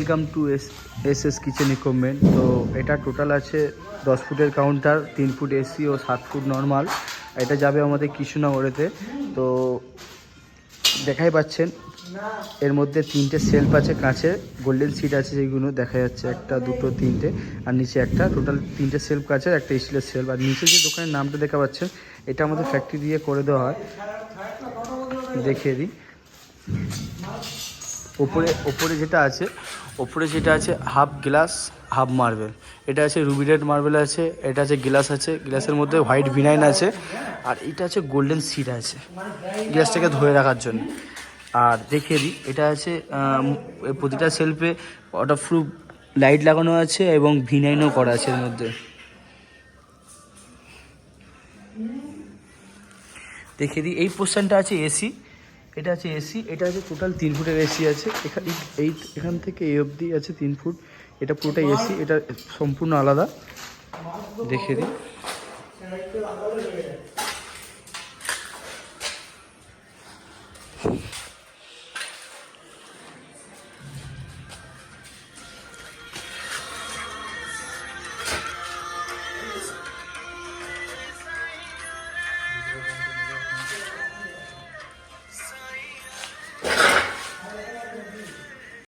Welcome to S S S kitchen equipment তো এটা total আছে দশ ফুটের কাউন্টার তিন ফুট এসি ও সাত ফুট নর্মাল এটা যাবে আমাদের কৃষ্ণনগরেতে। তো দেখাই পাচ্ছেন, এর মধ্যে তিনটে সেলফ আছে কাঁচের গোল্ডেন সিট আছে যেগুলো দেখা যাচ্ছে, একটা, দুটো, তিনটে। আর নিচে একটা টোটাল তিনটে সেলফ কাঁচের একটা স্টিলের সেলফ আর নিচে যে দোকানের নামটা দেখা পাচ্ছেন, এটা আমাদের ফ্যাক্টরি দিয়ে করে দেওয়া হয়। দেখিয়ে দিই। ওপরে ওপরে যেটা আছে, ওপরে যেটা আছে হাফ গ্লাস হাফ মার্বেল এটা আছে রুবি রেড মার্বেল আছে, এটা আছে গ্লাস আছে গ্লাসের মধ্যে হোয়াইট ভিনাইন আছে, আর এটা আছে গোল্ডেন সিট আছে গ্লাসটাকে ধরে রাখার জন্য। আর দেখিয়ে দিই, এটা আছে প্রতিটা সেলফে ওয়াটারপ্রুফ লাইট লাগানো আছে এবং ভিনাইনও করা আছে এর মধ্যে। দেখিয়ে দিই, এই পোর্শনটা আছে এসি এটা আছে এসি এটা আছে টোটাল তিন ফুটের এসি আছে। এখানে এই এখান থেকে এই অবধি আছে তিন ফুট। এটা পুরোটাই এসি এটা সম্পূর্ণ আলাদা। দেখে দিই।